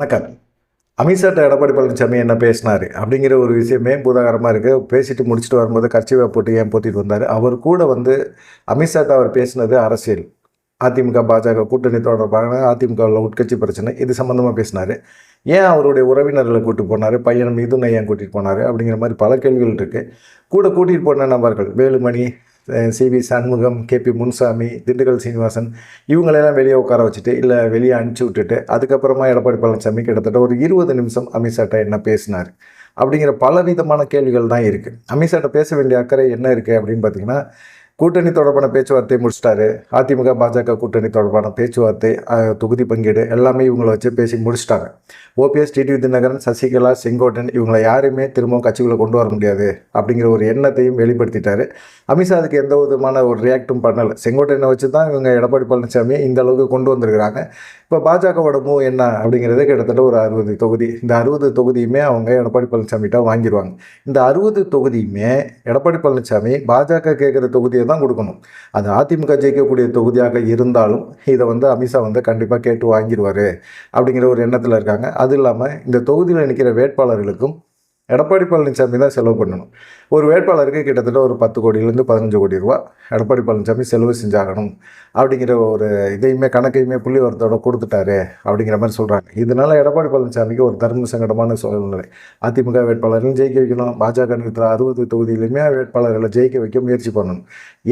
வணக்கம். அமித்ஷாட்ட எடப்பாடி பழனிசாமி என்ன பேசினார்? அப்படிங்கிற ஒரு விஷயமே பூதாகரமாக இருக்குது பேசிட்டு முடிச்சுட்டு வரும்போது கட்சிவை போட்டு ஏன் போட்டிட்டு வந்தார்? அவர் கூட வந்து அமித்ஷாட்ட அவர் பேசினது அரசியல். அதிமுக பாஜக கூட்டணி தொடர்பாக அதிமுகவில் உட்கட்சி பிரச்சனை இது சம்மந்தமாக பேசினார். ஏன் அவருடைய உறவினர்களை கூட்டிட்டு போனார்? பையன் மீதும் ஏன் கூட்டிகிட்டு போனார்? அப்படிங்கிற மாதிரி பல கேள்விகள் இருக்குது கூட கூட்டிகிட்டு போன நபர்கள் Velumani C V Shanmugam KP Munusamy Dindigul Srinivasan இவங்களெல்லாம் வெளியே உட்கார வச்சுட்டு இல்லை வெளியே அனுப்பிச்சி விட்டுட்டு அதுக்கப்புறமா எடப்பாடி பழனிசாமி கிட்டத்தட்ட ஒரு இருபது நிமிஷம் அமித்ஷாட்ட என்ன பேசினார்? அப்படிங்கிற பல விதமான கேள்விகள் தான் இருக்குது அமித்ஷாட்ட பேச வேண்டிய அக்கறை என்ன இருக்குது அப்படின்னு பார்த்தீங்கன்னா கூட்டணி தொடர்பான பேச்சுவார்த்தை முடிச்சிட்டாரு. அதிமுக பாஜக கூட்டணி தொடர்பான பேச்சுவார்த்தை தொகுதி பங்கீடு எல்லாமே இவங்களை வச்சு பேசி முடிச்சிட்டாங்க. ஓபிஎஸ் டிடி தினகரன் சசிகலா செங்கோட்டன் இவங்களை யாருமே திரும்பவும் கட்சிக்குள்ளே கொண்டு வர முடியாது அப்படிங்கிற ஒரு எண்ணத்தையும் வெளிப்படுத்திட்டாரு. அமித்ஷா அதுக்கு எந்த விதமான ஒரு ரியாக்டும் பண்ணலை. செங்கோட்டையனை வச்சு தான் இவங்க எடப்பாடி பழனிசாமி இந்த அளவுக்கு கொண்டு வந்திருக்கிறாங்க. இப்போ பாஜகவோட மூவ் என்ன அப்படிங்கிறது கிட்டத்தட்ட ஒரு அறுபது தொகுதி. இந்த அறுபது தொகுதியுமே அவங்க எடப்பாடி பழனிசாமிகிட்ட வாங்கிடுவாங்க இந்த அறுபது தொகுதியுமே எடப்பாடி பழனிசாமி பாஜக கேட்குற தொகுதியை தான் கொடுக்கணும். அது அதிமுக ஜெயிக்கக்கூடிய தொகுதியாக இருந்தாலும் இதை வந்து அமித்ஷா வந்து கண்டிப்பாக கேட்டு வாங்கிடுவார் அப்படிங்கிற ஒரு எண்ணத்தில் இருக்காங்க. அது இல்லாமல் இந்த தொகுதியில் நிற்கிற வேட்பாளர்களுக்கும் எடப்பாடி பழனிசாமி தான் செலவு பண்ணணும். ஒரு வேட்பாளருக்கு கிட்டத்தட்ட ஒரு பத்து கோடியிலேருந்து பதினஞ்சு கோடி ரூபா எடப்பாடி பழனிசாமி செலவு செஞ்சாகணும் அப்படிங்கிற ஒரு இதையுமே கணக்கையுமே புள்ளி ஒருத்தோட கொடுத்துட்டாரு அப்படிங்கிற மாதிரி சொல்கிறாங்க இதனால் எடப்பாடி பழனிசாமிக்கு ஒரு தர்ம சங்கடமான சூழ்நிலை. அதிமுக வேட்பாளர்களையும் ஜெயிக்க வைக்கணும். பாஜக நிறுத்துற அறுபது தொகுதியிலையுமே வேட்பாளர்களை ஜெயிக்க வைக்க முயற்சி பண்ணணும்.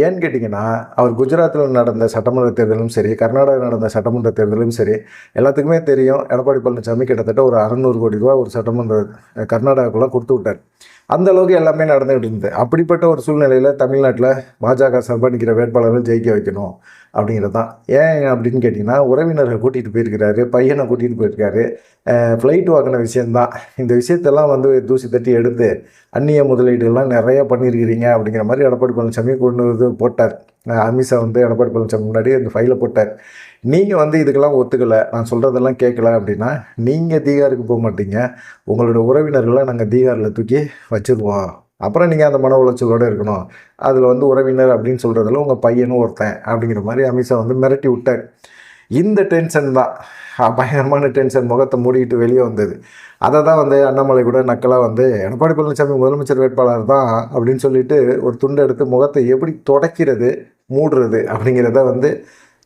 ஏன்னு கேட்டிங்கன்னா அவர் குஜராத்தில் நடந்த சட்டமன்ற தேர்தலும் சரி கர்நாடகா நடந்த சட்டமன்ற தேர்தலும் சரி எல்லாத்துக்குமே தெரியும் எடப்பாடி பழனிசாமி கிட்டத்தட்ட ஒரு அறநூறு கோடி ரூபா ஒரு சட்டமன்ற கர்நாடகாக்குள்ளே கொடுத்து விட்டார் அந்த அளவுக்கு எல்லாமே நடந்துகிட்டு இருந்தது. அப்படிப்பட்ட ஒரு சூழ்நிலையில் தமிழ்நாட்டில் பாஜக சார்பாக நிற்கிற வேட்பாளர்கள் ஜெயிக்க வைக்கணும் அப்படிங்கிறது தான். ஏன் அப்படின்னு கேட்டிங்கன்னா உறவினரை கூட்டிகிட்டு போயிருக்கிறாரு பையனை கூட்டிகிட்டு போயிருக்காரு. ஃப்ளைட் வாங்கின விஷயந்தான் இந்த விஷயத்தெல்லாம் வந்து தூசி தட்டி எடுத்து அந்நிய முதலீடுகள்லாம் நிறைய பண்ணியிருக்கிறீங்க அப்படிங்கிற மாதிரி எடப்பாடி பழனிசாமி கொண்டு வந்து போட்டார். அமித்ஷா வந்து எடப்பாடி பழனிசாமி முன்னாடி அந்த ஃபைலை போட்டார். நீங்கள் வந்து இதுக்கெல்லாம் ஒத்துக்கலை நான் சொல்கிறதெல்லாம் கேட்கல அப்படின்னா நீங்கள் தீகாருக்கு போக மாட்டீங்க. உங்களோட உறவினர்களை நாங்கள் தீகாரில் தூக்கி வச்சுருவோம் அப்புறம் நீங்கள் அந்த மன உளைச்சலோடு இருக்கணும். அதில் வந்து உறவினர் அப்படின்னு சொல்கிறதுல உங்கள் பையனும் ஒருத்தன் அப்படிங்கிற மாதிரி அமித்ஷா வந்து மிரட்டி விட்டார். இந்த டென்ஷன் தான். பயங்கரமான டென்ஷன் முகத்தை மூடிக்கிட்டு வெளியே வந்தது. அதை தான் வந்து அண்ணாமலை கூட நக்கலாக வந்து எடப்பாடி பழனிசாமி முதலமைச்சர் வேட்பாளர் தான் அப்படின்னு சொல்லிட்டு ஒரு துண்டை எடுத்து முகத்தை எப்படி தொடக்கிறது மூடுறது அப்படிங்கிறத வந்து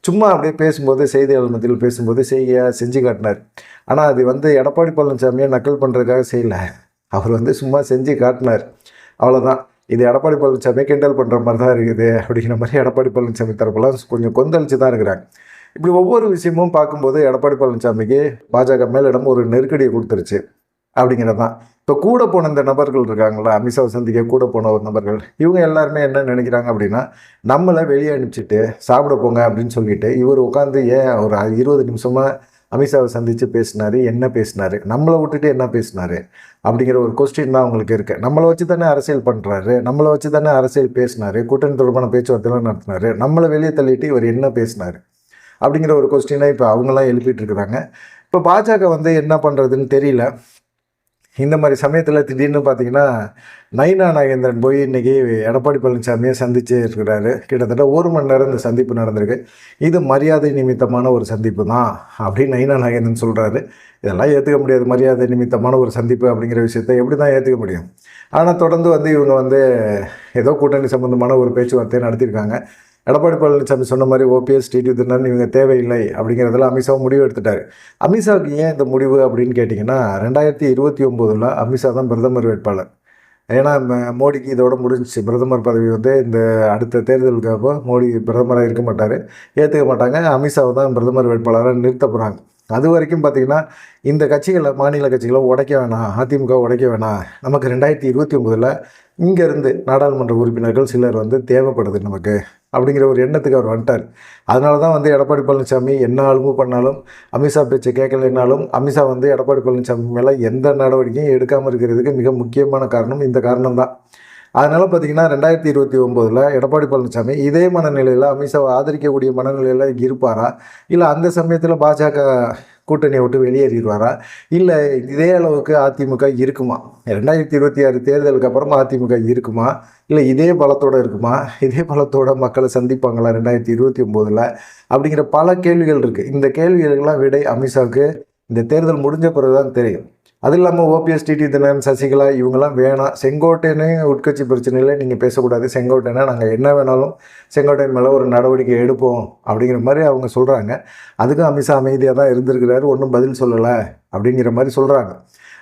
சும்மா அப்படியே பேசும்போது செய்தியாளர் மத்தியில் பேசும்போது செய்ய செஞ்சு காட்டினார். ஆனால் அது வந்து எடப்பாடி பழனிசாமியை நக்கல் பண்ணுறதுக்காக செய்யலை. அவர் வந்து சும்மா செஞ்சு காட்டினார். அவ்வளோதான் இது எடப்பாடி பழனிசாமி கிண்டல் பண்ணுற மாதிரி தான் இருக்குது. அப்படிங்கிற மாதிரி எடப்பாடி பழனிசாமி தரப்பெல்லாம் கொஞ்சம் கொந்தளிச்சு தான் இருக்கிறாங்க. இப்படி ஒவ்வொரு விஷயமும் பார்க்கும்போது எடப்பாடி பழனிசாமிக்கு பாஜக மேலிடம் ஒரு நெருக்கடியை கொடுத்துருச்சு. அப்படிங்கிறது தான் இப்போ கூட போன இந்த நபர்கள் இருக்காங்களா அமித்ஷா சந்திக்க கூட போன ஒரு நபர்கள் இவங்க எல்லாருமே என்ன நினைக்கிறாங்க அப்படின்னா நம்மளை வெளியே அனுப்பிச்சிட்டு சாப்பிட போங்க அப்படின்னு சொல்லிட்டு இவர் உட்காந்து ஏன் ஒரு இருபது நிமிஷமாக அமித்ஷாவை சந்தித்து பேசினாரு என்ன பேசினாரு நம்மளை விட்டுட்டு என்ன பேசினார் அப்படிங்கிற ஒரு கொஸ்டின் தான் அவங்களுக்கு இருக்குது நம்மளை வச்சு தானே அரசியல் பண்ணுறாரு நம்மளை வச்சு தானே அரசியல் பேசினார் கூட்டணி தொடர்பான பேச்சுவார்த்தைலாம் நடத்தினாரு நம்மளை வெளியே தள்ளிட்டு இவர் என்ன பேசினாரு அப்படிங்கிற ஒரு கொஸ்டினை இப்போ அவங்களாம் எழுப்பிட்டு இருக்கிறாங்க. இப்போ பாஜக வந்து என்ன பண்ணுறதுன்னு தெரியல. இந்த மாதிரி சமயத்தில் திடீர்னு பார்த்தீங்கன்னா நயினா நாகேந்திரன் போய் இன்றைக்கி எடப்பாடி பழனிசாமியை சந்திச்சு இருக்கிறாரு. கிட்டத்தட்ட ஒரு மணி நேரம் இந்த சந்திப்பு நடந்திருக்கு. இது மரியாதை நிமித்தமான ஒரு சந்திப்பு தான் அப்படின்னு நயினா நாகேந்திரன் சொல்கிறாரு இதெல்லாம் ஏற்றுக்க முடியாது. மரியாதை நிமித்தமான ஒரு சந்திப்பு அப்படிங்கிற விஷயத்தை எப்படி தான் ஏற்றுக்க முடியும்? ஆனால் தொடர்ந்து வந்து இவங்க வந்து ஏதோ கூட்டணி சம்மந்தமான ஒரு பேச்சுவார்த்தையை நடத்தியிருக்காங்க. எடப்பாடி பழனிசாமி சொன்ன மாதிரி ஓபிஎஸ் டிடி தினன் இவங்க தேவையில்லை அப்படிங்கிறதுல அமித்ஷா முடிவு எடுத்துட்டாரு. அமித்ஷாவுக்கு ஏன் இந்த முடிவு அப்படின்னு கேட்டிங்கன்னா ரெண்டாயிரத்தி இருபத்தி ஒம்போதில் அமித்ஷா தான் பிரதமர் வேட்பாளர். ஏன்னா ம- மோடிக்கு இதோட முடிஞ்சிச்சு. பிரதமர் பதவி வந்து இந்த அடுத்த தேர்தலுக்கு அப்போ மோடி பிரதமராக இருக்க மாட்டார் ஏற்றுக்க மாட்டாங்க. அமித்ஷாவை தான் பிரதமர் வேட்பாளராக நிறுத்த போகிறாங்க அது வரைக்கும் பார்த்திங்கன்னா இந்த கட்சிகளை மாநில கட்சிகளை உடைக்க வேணாம் அதிமுக உடைக்க வேணாம். நமக்கு ரெண்டாயிரத்தி இருபத்தி ஒம்போதில் இங்கேருந்து நாடாளுமன்ற உறுப்பினர்கள் சிலர் வந்து தேவைப்படுது நமக்கு. அப்படிங்கிற ஒரு எண்ணத்துக்கு அவர் வந்துட்டார். அதனால தான் வந்து எடப்பாடி பழனிசாமி என்ன ஆளுமோ பண்ணாலும் அமித்ஷா பேச்சை கேட்கலைனாலும் அமித்ஷா வந்து எடப்பாடி பழனிசாமி மேலே எந்த நடவடிக்கையும் எடுக்காமல் இருக்கிறதுக்கு மிக முக்கியமான காரணம் இந்த காரணம் தான். அதனால் பார்த்தீங்கன்னா ரெண்டாயிரத்தி இருபத்தி ஒம்போதில் எடப்பாடி பழனிசாமி இதே மனநிலையில் அமித்ஷாவை ஆதரிக்கக்கூடிய மனநிலையில் இருப்பாரா? இல்லை அந்த சமயத்தில் பாஜக கூட்டணியை விட்டு வெளியேறிடுவாரா? இல்லை இதே அளவுக்கு அதிமுக இருக்குமா? ரெண்டாயிரத்தி இருபத்தி ஆறு தேர்தலுக்கு அப்புறமா அதிமுக இருக்குமா? இல்லை இதே பலத்தோடு இருக்குமா? இதே பலத்தோட மக்களை சந்திப்பாங்களா ரெண்டாயிரத்தி இருபத்தி ஒம்போதில்? அப்படிங்கிற பல கேள்விகள் இருக்குது இந்த கேள்விகளுக்கெல்லாம் விடை அமித்ஷாவுக்கு. இந்த தேர்தல் முடிஞ்ச பிறகு தான் தெரியும். அது இல்லாமல் ஓபிஎஸ் டிடி தினகரன் சசிகலா இவங்கெல்லாம் வேணாம். செங்கோட்டையனே உட்கட்சி பிரச்சனையில் நீங்கள் பேசக்கூடாது. செங்கோட்டையனா நாங்கள் என்ன வேணாலும் செங்கோட்டையன் மேலே ஒரு நடவடிக்கை எடுப்போம் அப்படிங்கிற மாதிரி அவங்க சொல்கிறாங்க அதுக்கும் அமித்ஷா அமைதியாக தான் இருந்திருக்கிறாரு. ஒன்றும் பதில் சொல்லலை அப்படிங்கிற மாதிரி சொல்கிறாங்க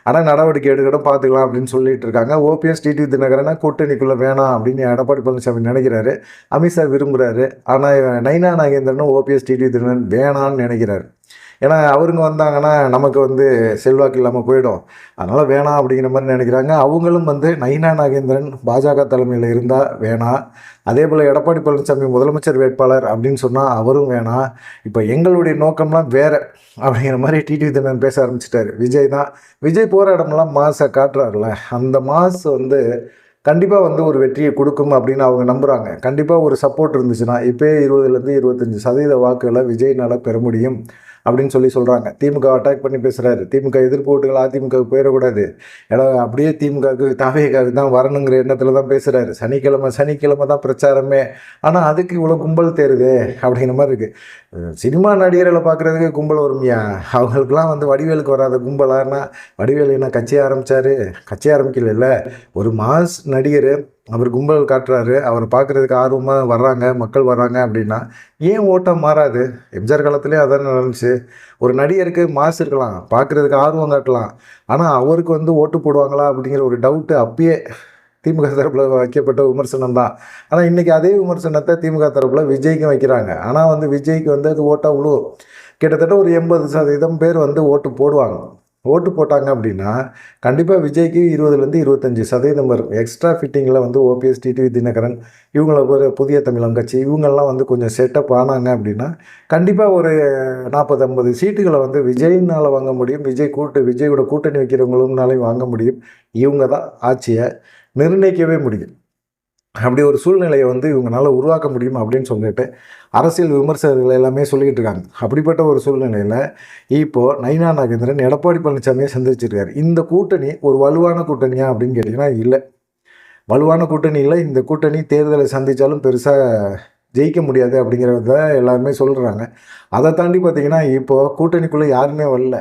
ஆனால் நடவடிக்கை எடுக்கணும் பார்த்துக்கலாம் அப்படின்னு சொல்லிட்டு இருக்காங்க. ஓபிஎஸ் டிடி தினகரனா கூட்டணிக்குள்ளே வேணாம் அப்படின்னு எடப்பாடி பழனிசாமி நினைக்கிறாரு. அமித்ஷா விரும்புகிறாரு ஆனால் நைனா நாகேந்திரனும் ஓபிஎஸ் டிடி தினகரன் வேணான்னு நினைக்கிறாரு. ஏன்னா அவருங்க வந்தாங்கன்னா நமக்கு வந்து செல்வாக்கு இல்லாமல் போயிடும். அதனால் வேணாம் அப்படிங்கிற மாதிரி நினைக்கிறாங்க. அவங்களும் வந்து நயினா நாகேந்திரன் பாஜக தலைமையில் இருந்தால் வேணாம் அதே போல் எடப்பாடி பழனிசாமி முதலமைச்சர் வேட்பாளர் அப்படின்னு சொன்னால் அவரும் வேணாம் இப்போ எங்களுடைய நோக்கம்லாம் வேறு அப்படிங்கிற மாதிரி டிடிவி தினன் பேச ஆரம்பிச்சிட்டாரு. விஜய் தான். விஜய் போகிற இடமெல்லாம் மாசை காட்டுறாருல அந்த மாஸ் வந்து கண்டிப்பாக வந்து ஒரு வெற்றியை கொடுக்கும் அப்படின்னு அவங்க நம்புகிறாங்க கண்டிப்பாக ஒரு சப்போர்ட் இருந்துச்சுன்னா இப்போயே இருபதுலேருந்து இருபத்தஞ்சி சதவீத வாக்குகளை விஜய்னால் பெற முடியும். அப்படின்னு சொல்லி சொல்கிறாங்க திமுக அட்டாக் பண்ணி பேசுகிறாரு திமுக எதிர்ப்பு ஓட்டுகள் அதிமுக போயிடக்கூடாது. ஏன்னா அப்படியே திமுகவுக்கு தாவேகாவுக்கு தான் வரணுங்கிற எண்ணத்தில் தான் பேசுகிறாரு சனிக்கிழமை சனிக்கிழமை தான் பிரச்சாரமே. ஆனால் அதுக்கு இவ்வளோ கும்பல் தேருது அப்படிங்கிற மாதிரி இருக்குது சினிமா நடிகர்களை பார்க்குறதுக்கு கும்பல் வருமையா? அவங்களுக்குலாம் வந்து வடிவேலுக்கு வராத கும்பலான்னா வடிவேலு என்ன கட்சி ஆரம்பித்தார் கட்சி ஆரம்பிக்கல ஒரு மாஸ் நடிகர் அவர் கும்பல் காட்டுறாரு. அவர் பார்க்குறதுக்கு ஆர்வமாக வர்றாங்க. மக்கள் வர்றாங்க அப்படின்னா ஏன் ஓட்டம் மாறாது? எம்ஜிஆர் காலத்துலேயே அதான் நடந்துச்சு. ஒரு நடிகருக்கு மாஸ் இருக்கலாம். பார்க்குறதுக்கு ஆர்வம் காட்டலாம். ஆனால் அவருக்கு வந்து ஓட்டு போடுவாங்களா அப்படிங்கிற ஒரு டவுட்டு அப்பயே திமுக தரப்பில் வைக்கப்பட்ட விமர்சனம் தான். ஆனால் இன்றைக்கி அதே விமர்சனத்தை திமுக தரப்பில் விஜய்க்கும் வைக்கிறாங்க. ஆனால் வந்து விஜய்க்கு வந்து அது ஓட்டாக விழுவும் கிட்டத்தட்ட ஒரு எண்பது சதவீதம் பேர் வந்து ஓட்டு போடுவாங்க. ஓட்டு போட்டாங்க அப்படின்னா கண்டிப்பாக விஜய்க்கு இருபதுலேருந்து இருபத்தஞ்சி சதவீதம் வரும். எக்ஸ்ட்ரா ஃபிட்டிங்கில் வந்து ஓபிஎஸ் டிடிவி தினகரன் இவங்கள ஒரு புதிய தமிழம் கட்சி இவங்கெல்லாம் வந்து கொஞ்சம் செட்டப் ஆனாங்க அப்படின்னா கண்டிப்பாக ஒரு நாற்பது ஐம்பது சீட்டுகளை வந்து விஜய்னால் வாங்க முடியும். விஜய் கூட்டு விஜயோட கூட்டணி வைக்கிறவங்களும்னாலையும் வாங்க முடியும். இவங்க தான் ஆட்சியை நிர்ணயிக்கவே முடியும். அப்படி ஒரு சூழ்நிலையை வந்து இவங்களால உருவாக்க முடியும் அப்படின்னு சொல்லிட்டு அரசியல் விமர்சகர்கள் எல்லாமே சொல்லிக்கிட்டு இருக்காங்க. அப்படிப்பட்ட ஒரு சூழ்நிலையில் இப்போது நைனா நாகேந்திரன் எடப்பாடி பழனிசாமியை சந்திச்சிருக்காரு. இந்த கூட்டணி ஒரு வலுவான கூட்டணியா அப்படின்னு கேட்டிங்கன்னா இல்லை. வலுவான கூட்டணி இல்லை. இந்த கூட்டணி தேர்தலை சந்தித்தாலும் பெருசாக ஜெயிக்க முடியாது அப்படிங்கிறத எல்லாருமே சொல்கிறாங்க அதை தாண்டி பார்த்தீங்கன்னா இப்போது கூட்டணிக்குள்ளே யாருமே வரல.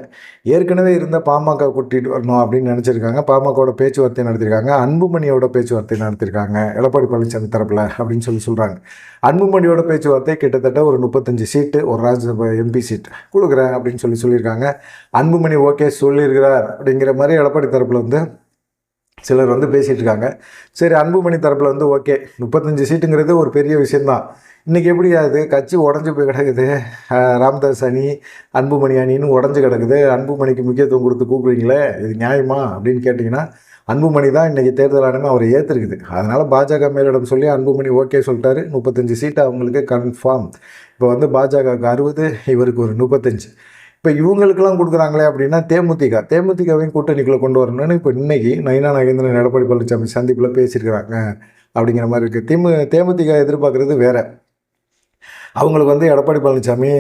ஏற்கனவே இருந்த பாமக கூட்டிகிட்டு வரணும் அப்படின்னு நினச்சிருக்காங்க. பாமகவோட பேச்சுவார்த்தை நடத்திருக்காங்க. அன்புமணியோட பேச்சுவார்த்தை நடத்திருக்காங்க. எடப்பாடி பழனிசாமி தரப்பில் அப்படின்னு சொல்லி சொல்கிறாங்க அன்புமணியோட பேச்சுவார்த்தை கிட்டத்தட்ட ஒரு முப்பத்தஞ்சு சீட்டு ஒரு ராஜ்யசபா எம்பி சீட் கொடுக்குறேன் அப்படின்னு சொல்லி சொல்லியிருக்காங்க. அன்புமணி ஓகே சொல்லியிருக்கிறார் அப்படிங்கிற மாதிரி எடப்பாடி தரப்பில் வந்து சிலர் வந்து பேசிகிட்டு இருக்காங்க சரி அன்புமணி தரப்பில் வந்து ஓகே. முப்பத்தஞ்சு சீட்டுங்கிறது ஒரு பெரிய விஷயந்தான். இன்றைக்கி எப்படி அது? கட்சி உடஞ்சி போய் கிடக்குது. ராம்தாஸ் அணி அன்புமணி அணின்னு உடஞ்சி கிடக்குது. அன்புமணிக்கு முக்கியத்துவம் கொடுத்து கூப்பிடுறீங்களே இது நியாயமா? அப்படின்னு கேட்டிங்கன்னா அன்புமணி தான் இன்றைக்கி தேர்தல் ஆணையம் அவர் ஏற்றுருக்குது அதனால் பாஜக மேலிடம் சொல்லி அன்புமணி ஓகே சொல்லிட்டாரு. முப்பத்தஞ்சு சீட்டு அவங்களுக்கு கன்ஃபார்ம் இப்போ வந்து பாஜகவுக்கு அறுபது இவருக்கு ஒரு முப்பத்தஞ்சு. இப்போ இவங்களுக்கெல்லாம் கொடுக்குறாங்களே அப்படின்னா தேமுதிக தேமுதிகவையும் கூட்டணிக்குள்ளே கொண்டு வரணும்னு இப்போ இன்னைக்கு நயினா நாகேந்திரன் எடப்பாடி பழனிசாமி சந்திப்பில் பேசியிருக்கிறாங்க அப்படிங்கிற மாதிரி இருக்குது தேமு தேமுதிக எதிர்பார்க்குறது வேறு. அவங்களுக்கு வந்து எடப்பாடி பழனிசாமி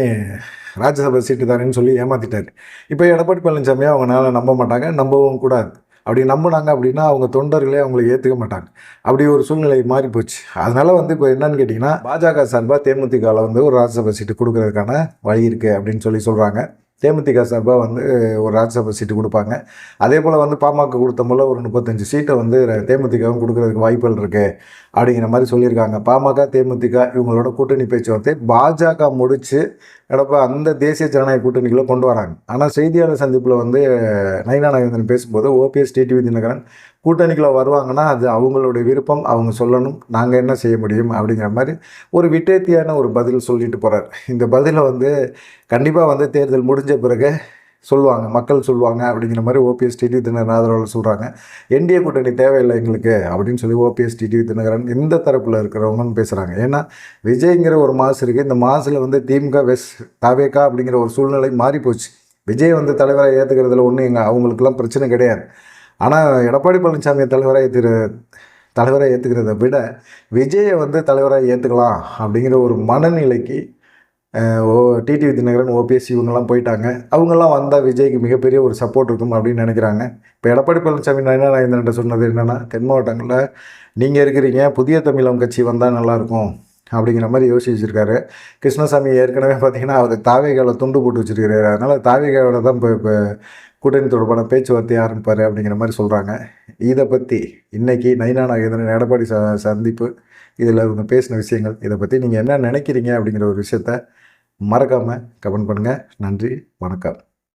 ராஜ்யசபா சீட்டு தானேன்னு சொல்லி ஏமாற்றிட்டார் இப்போ எடப்பாடி பழனிசாமி அவங்களால நம்ப மாட்டாங்க நம்பவும் கூடாது. அப்படி நம்பினாங்க அப்படின்னா அவங்க தொண்டர்களே அவங்களை ஏற்றுக்க மாட்டாங்க. அப்படி ஒரு சூழ்நிலை மாறி போச்சு அதனால் வந்து இப்போ என்னன்னு கேட்டிங்கன்னா பாஜக சார்பாக தேமுதிகவில் வந்து ஒரு ராஜ்யசபா சீட்டு கொடுக்கறதுக்கான வழி இருக்குது அப்படின்னு சொல்லி சொல்கிறாங்க தேமுதிக சார்பாக வந்து ஒரு ராஜ்யசபா சீட்டு கொடுப்பாங்க. அதே போல் வந்து பாமக கொடுத்த முதல்ல ஒரு முப்பத்தஞ்சு சீட்டை வந்து தேமுதிகவும் கொடுக்குறதுக்கு வாய்ப்புகள் இருக்குது அப்படிங்கிற மாதிரி சொல்லியிருக்காங்க. பாமக தேமுதிக இவங்களோட கூட்டணி பேச்சுவார்த்தை பாஜக முடித்து எடப்பா அந்த தேசிய ஜனநாயக கூட்டணிக்குள்ளே கொண்டு வராங்க. ஆனால் செய்தியாளர் சந்திப்பில் வந்து நயினா நாகேந்திரன் பேசும்போது ஓபிஎஸ் டிடிவி தினகரன் கூட்டணிக்குள்ளே வருவாங்கன்னா அது அவங்களுடைய விருப்பம் அவங்க சொல்லணும் நாங்கள் என்ன செய்ய முடியும் அப்படிங்கிற மாதிரி ஒரு விட்டேத்தியான ஒரு பதில் சொல்லிட்டு போகிறார் இந்த பதிலை வந்து கண்டிப்பாக வந்து தேர்தல் முடிஞ்ச பிறகு சொல்லுவாங்க மக்கள் சொல்லுவாங்க அப்படிங்கிற மாதிரி ஓபிஎஸ் டிடி தினகரன் ஆதரவாளர் சொல்கிறாங்க என்டிஏ கூட்டணி தேவையில்லை எங்களுக்கு அப்படின்னு சொல்லி ஓபிஎஸ் டிடி தினகரன் இந்த தரப்பில் இருக்கிறவங்கன்னு பேசுகிறாங்க ஏன்னா விஜய்ங்கிற ஒரு மாசு இருக்குது இந்த மாசில் வந்து திமுக வெஸ் தாவேக்கா அப்படிங்கிற ஒரு சூழ்நிலை மாறி போச்சு விஜய் வந்து தலைவராக ஏற்றுக்கிறதுல ஒன்றும் எங்கள் அவங்களுக்குலாம் பிரச்சனை கிடையாது. ஆனால் எடப்பாடி பழனிசாமியை தலைவராக ஏற்று தலைவராக ஏற்றுக்கிறத விட விஜயை வந்து தலைவராக ஏற்றுக்கலாம் அப்படிங்கிற ஒரு மனநிலைக்கு ஓ டிடிவி தினகரன் ஓபிஎஸ் இவங்கெல்லாம் போயிட்டாங்க. அவங்கெல்லாம் வந்தால் விஜய்க்கு மிகப்பெரிய ஒரு சப்போர்ட் இருக்கும் அப்படின்னு நினைக்கிறாங்க. இப்போ எடப்பாடி பழனிசாமி நயனா சொன்னது என்னென்னா தென் மாவட்டங்களில் நீங்கள் இருக்கிறீங்க புதிய தமிழகம் கட்சி வந்தால் நல்லாயிருக்கும் அப்படிங்கிற மாதிரி யோசிச்சு வச்சுருக்காரு கிருஷ்ணசாமி ஏற்கனவே பார்த்தீங்கன்னா அவர் தாவேகாவில் துண்டு போட்டு வச்சுருக்காரு அதனால் தாவேகாவோட தான் இப்போ இப்போ கூட்டணி தொடர்பான பேச்சுவார்த்தை ஆரம்பிப்பார் அப்படிங்கிற மாதிரி சொல்கிறாங்க இதை பற்றி இன்றைக்கி நைனா நாகேந்திரன் எடப்பாடி ச சந்திப்பு இதில் இவங்க பேசின விஷயங்கள் இதை பற்றி நீங்கள் என்ன நினைக்கிறீங்க அப்படிங்கிற ஒரு விஷயத்த மறக்காமல் கமெண்ட் பண்ணுங்கள் நன்றி வணக்கம்.